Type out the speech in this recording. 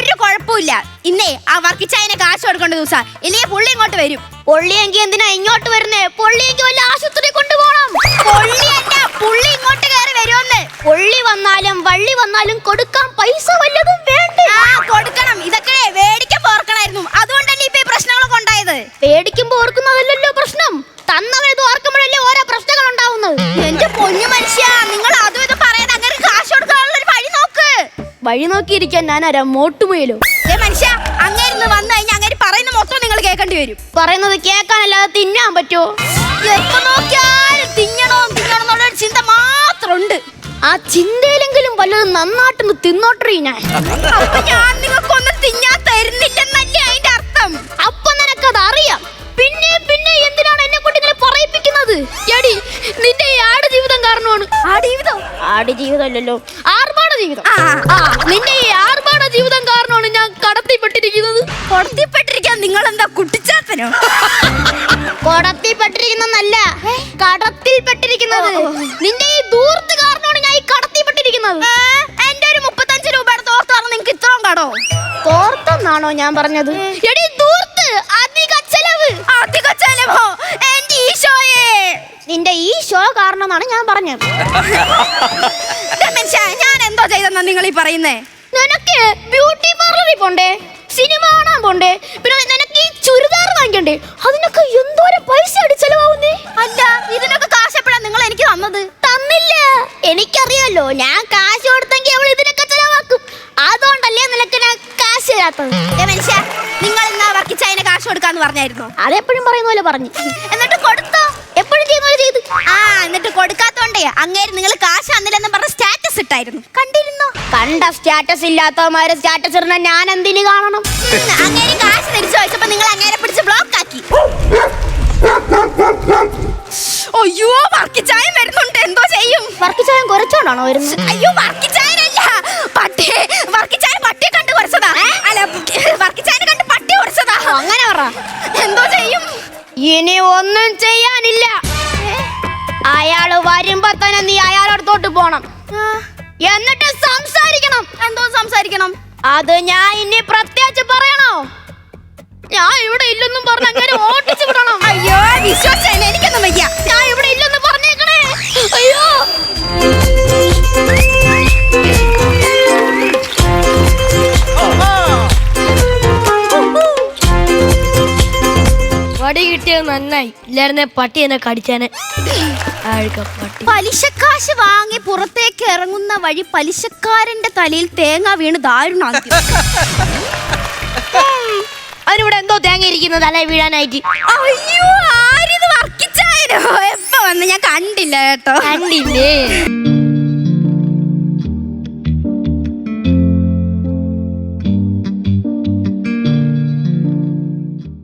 ഒരു കുഴപ്പമില്ല ഇന്നേ ആ വർക്കിച്ചായനെ കാശ് കൊടുക്കേണ്ട ദിവസം. ഇല്ലേ പുള്ളി ഇങ്ങോട്ട് വരും. പൊള്ളിയെങ്കിൽ എന്തിനാ ഇങ്ങോട്ട് വരുന്നേ? പൊള്ളിയെങ്കിൽ വല്ല ആശുപത്രി കൊണ്ടുപോകണം. പൊള്ളിയല്ല പുള്ളി ഇങ്ങോട്ട് കയറി വരുമെന്ന്. പൊള്ളി വന്നാലും വള്ളി വന്നാലും കൊടുക്കാൻ പൈസ വല്ലതും വേണ്ടേ? ആ കൊടുക്കണം. ഇതൊക്കെ വേടിക്കാൻ പോർക്കണായിരുന്നു. അതുകൊണ്ടല്ലേ ഇപ്പൊ പ്രശ്നങ്ങളൊക്കെ ഉണ്ടായത്? പേടിക്കുമ്പോ ഓർക്കുന്നതല്ലല്ലോ പ്രശ്നം. തന്നവരത് ഓർക്കുമ്പോഴല്ലേ ഓരോ പ്രശ്നങ്ങൾ ഉണ്ടാവുന്നത് എന്റെ പൊന്നു മനുഷ്യ നിങ്ങൾ വഴി നോക്കിയിരിക്കാൻ ഞാൻ ആരാ മോട്ടുമുയലോ. ഏ മനുഷ്യ അങ്ങേരുന്ന് വന്നു കഴിഞ്ഞാൽ അങ്ങനെ പറയുന്ന മൊത്തം നിങ്ങൾ കേൾക്കേണ്ടി വരും. പറയുന്നത് കേൾക്കാനല്ലാതെ തിന്നാൻ പറ്റുമോ? എപ്പോ നോക്കിയാലും തിന്നണോ തിന്നണം എന്നുള്ള ഒരു ചിന്ത മാത്രമുണ്ട്. ആ ചിന്തയിലെങ്കിലും വല്ലതും നന്നായിട്ടൊന്ന് തിന്നോട്ടറി ഞാൻ. അപ്പൊ ഞാൻ നിങ്ങൾക്കൊന്നും തിന്നാൻ തരുന്നില്ലെന്നല്ലേ അതിന്റെ അർത്ഥം. അപ്പൊ നിനക്കത് അറിയാം പിന്നെ പിന്നെ എന്തിനാണ് എന്നെ കൊണ്ട് ഇങ്ങനെ പറയിപ്പിക്കുന്നത്? എടി നിന്റെ ഈ ആട് ജീവിതം കാരണമാണ്. ആട് ജീവിതം അല്ലല്ലോ. ആർഭാട ജീവിതം ആ. നിന്റെ ഈ ആർഭാട ജീവിതം കാരണമാണ് ഞാൻ കടത്തിപ്പെട്ടിരിക്കുന്നത്. കടത്തിപ്പെട്ടിരിക്കാൻ നിങ്ങൾ എന്താ കുട്ടിച്ചാത്തനോ കടത്തിപ്പെട്ടിരിക്കുന്നല്ല കടത്തിൽപ്പെട്ടിരിക്കുന്നത്. നിന്റെ ഈ ദൂർത്ത് കാരണമാണ് ഞാൻ ഈ കടത്തിപ്പെട്ടിരിക്കുന്നത്. എന്റെ ഒരു മുപ്പത്തഞ്ച് രൂപയുടെ തോർത്ത് നിങ്ങൾക്ക് ഇത്രയും കടോ? തോർത്തെന്നാണോ ഞാൻ പറഞ്ഞത്? എടി ദൂർത്ത് അധിക ചെലവ്. അധിക ചെലവോ? എന്റെ ഈശോയെ. നിന്റെ ഈ ഷോ കാരണമെന്നാണ് ഞാൻ പറഞ്ഞത്. ഞാൻ എന്തോ ചെയ്തെന്നാ നിങ്ങൾ ഈ പറയുന്നേ? നിനക്ക് ബ്യൂട്ടി പാർലറിൽ പോണ്ടേ? സിനിമ കാണാൻ പോണ്ടേ? പിന്നെ നിനക്ക് ഈ ചുരിദാർ വാങ്ങിക്കണ്ടേ? അതിനൊക്കെ എന്തോരം പൈസ ചെലവാകുന്നേ അല്ല ഇതിനൊക്കെ കാശ് എപ്പോഴാ നിങ്ങൾ എനിക്ക് തന്നത്? തന്നില്ല. എനിക്കറിയാലോ ഞാൻ കാശ് കൊടുത്തെങ്കിൽ അവൾ ഇതിനൊക്കെ ചെലവാക്കും. അതുകൊണ്ടല്ലേ നിനക്ക് ഞാൻ കാശ് തരാത്തത്? മനുഷ്യ നിങ്ങൾ ഇന്നാ വർക്കിച്ചതിന് കാശ് കൊടുക്കാന്ന് പറഞ്ഞായിരുന്നു. അതെപ്പോഴും പറയുന്ന പോലെ പറഞ്ഞു. എന്നിട്ട് കൊടുത്തോ? എപ്പോഴും ചെയ്യുന്ന പോലെ ചെയ്തു. ആ എന്നിട്ട് കൊടുക്കാത്തോണ്ടേ അങ്ങേര് നിങ്ങൾ കാശ് തന്നില്ലെന്ന് പറഞ്ഞ ഇട്ടായിരുന്നു കണ്ടിരുന്നോ? കണ്ട സ്റ്റാറ്റസ് ഇല്ലാത്തവന്മാരെ സ്റ്റാറ്റസ് ഇടുന്ന ഞാൻ എന്തിന് കാണണം? അങ്ങനെ കാശ് തിരിച്ചു വെച്ചപ്പോ നിങ്ങൾ അങ്ങനെ പിടിച്ച് ബ്ലോക്ക് ആക്കി. അയ്യോ ചായ വരുന്നുണ്ട്. എന്തോ ചെയ്യും. വർക്കിച്ചായം കുറച്ചോണ്ടാണോ വരുന്നത്? അയ്യോ വർക്കിച്ചായനല്ല. പട്ടി വർക്കിച്ചായ പട്ടിയെ കണ്ട് കുറച്ചതാ. അല്ല വർക്കിച്ചായനെ കണ്ട് പട്ടി കുറച്ചതാ. അങ്ങനെ പറ. എന്തോ ചെയ്യും. ഇനി ഒന്നും ചെയ്യാനില്ല. അയാൾ വരുമ്പോ തന്നെ നീ അയാളടുത്തോട്ട് പോണം. അത് ഞാൻ ഇനി പ്രത്യേകിച്ച് പറയണോ? നന്നായി. ഇല്ലായിരുന്നെ പട്ടി എന്നെ കടിച്ചാനെ. പട്ടി. പലിശക്കാശ് വാങ്ങി പുറത്തേക്ക് ഇറങ്ങുന്ന വഴി പലിശക്കാരന്റെ തലയിൽ തേങ്ങ വീണ് ദാരുണ അതിനിവിടെ എന്തോ തേങ്ങ ഇരിക്കുന്നത് തലയിൽ വീഴാനായിട്ട്. അയ്യോ ആരിത് വർക്കിച്ചായനോ എപ്പ വന്ന്? ഞാൻ കണ്ടില്ല കേട്ടോ. കണ്ടില്ലേ?